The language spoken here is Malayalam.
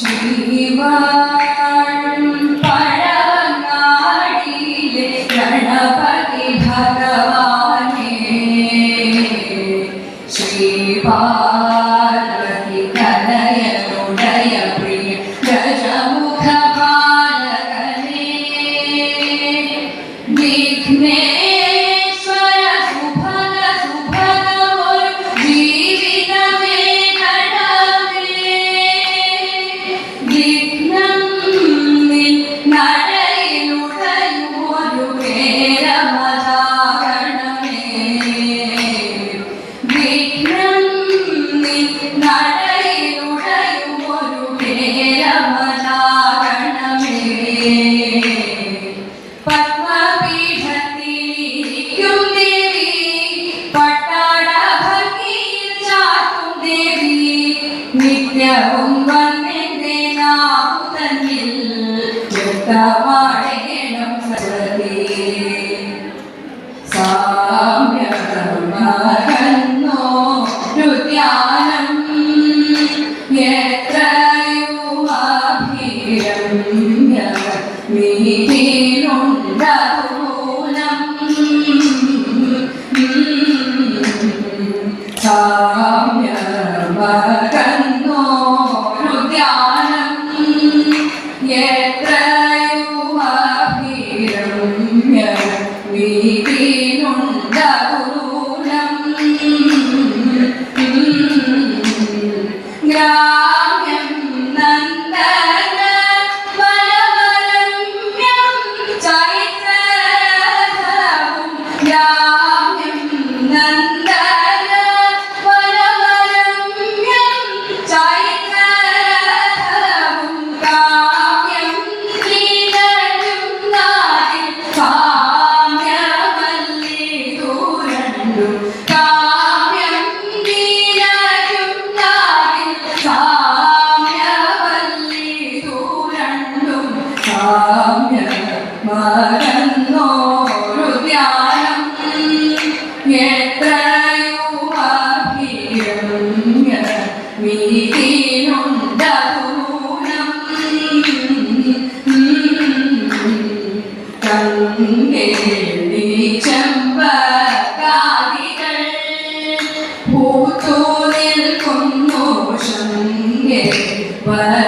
शिवा വരവും വന്നിതേ നാം തന്നിൽ വ്യക്തമാടേണം സകലേ സാമ്യകർമ്മകന്നോ രുദ്യാനം എത്രയുമാഭീരം നീതിയിലുണ്ടൂലം സാമ്യകർമ്മ Yeah. But